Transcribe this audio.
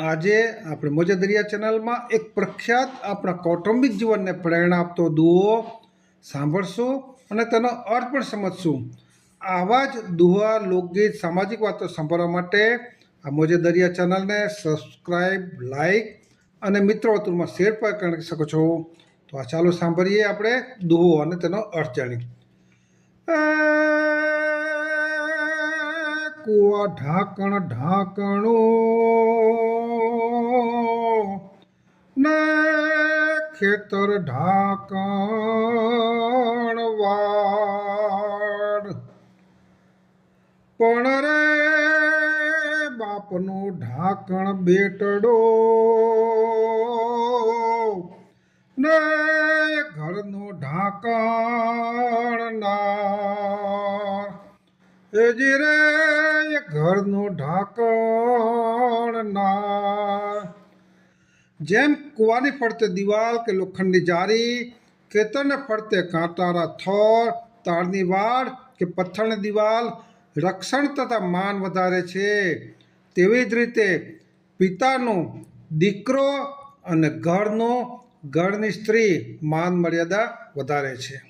આજે આપણે મોજા દરિયા ચેનલમાં એક પ્રખ્યાત આપણા કૌટુંબિક જીવનને પ્રેરણા આપતો દુઓ સાંભળશું અને તેનો અર્થ પણ સમજશું. આવા જ દુહા લોકગીત સામાજિક વાતો સાંભળવા માટે આ મોજે દરિયા ચેનલને સબસ્ક્રાઈબ લાઈક અને મિત્રો વતુરમાં શેર પણ કરી શકો છો. તો આ ચાલો સાંભળીએ આપણે દુહો અને તેનો અર્થ જાણી કુવા ઢાંકણ ઢાંકણો. ને ખેતર ઢાંકણ વાડ. પણ રે બાપનું ઢાંકણ બેટડો. ને ઘરનું ઢાંકણ ના એ જી રે ઘરનું ઢાંકણ ના. જેમ કૂવાની ફરતે દિવાલ કે લોખંડની જારી, ખેતરને ફરતે કાંટારા થોર, તારની વાડ કે પથ્થરની દિવાલ રક્ષણ તથા માન વધારે છે. તેવી જ રીતે પિતાનું દીકરો અને ઘરનું ઘરની સ્ત્રી માન મર્યાદા વધારે છે.